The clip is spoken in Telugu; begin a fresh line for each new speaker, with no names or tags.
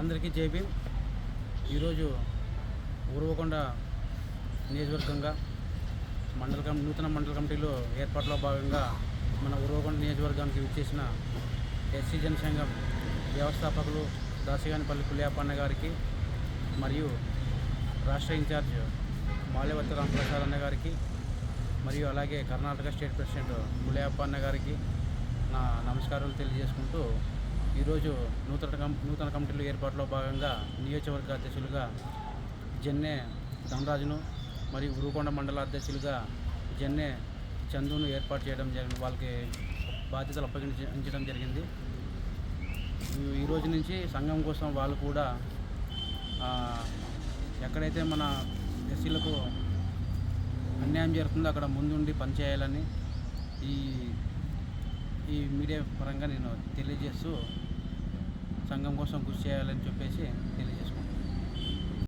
అందరికీ జై భీమ్ ఈరోజు ఉరవకొండ నియోజకవర్గంగా మండల కం నూతన మండల కమిటీలో ఏర్పాట్లో భాగంగా మన ఉరవకొండ నియోజకవర్గానికి విచ్చేసిన ఎస్సీ జనసంఘం వ్యవస్థాపకులు దాసిగానిపల్లి పులియాపన్న గారికి మరియు రాష్ట్ర ఇన్ఛార్జ్ మాల్యవతి రామప్రసాద్ అన్న గారికి మరియు అలాగే కర్ణాటక స్టేట్ ప్రెసిడెంట్ పులియప్ప అన్న గారికి నా నమస్కారాలు తెలియజేసుకుంటూ ఈరోజు నూతన కం నూతన కమిటీల ఏర్పాటులో భాగంగా నియోజకవర్గ అధ్యక్షులుగా జెన్నె ధనరాజును మరియు ఉరుకొండ మండల అధ్యక్షులుగా జెన్నె చందును ఏర్పాటు చేయడం జరిగింది. వాళ్ళకి బాధ్యతలు అప్పగించడం జరిగింది. ఈ- రోజు నుంచి సంఘం కోసం వాళ్ళు కూడా ఎక్కడైతే మన ఎస్సీలకు అన్యాయం జరుగుతుందో అక్కడ ముందుండి పనిచేయాలని ఈ ఈ మీడియా పరంగా నేను తెలియజేస్తూ సంఘం కోసం కృషి చేయాలని చెప్పేసి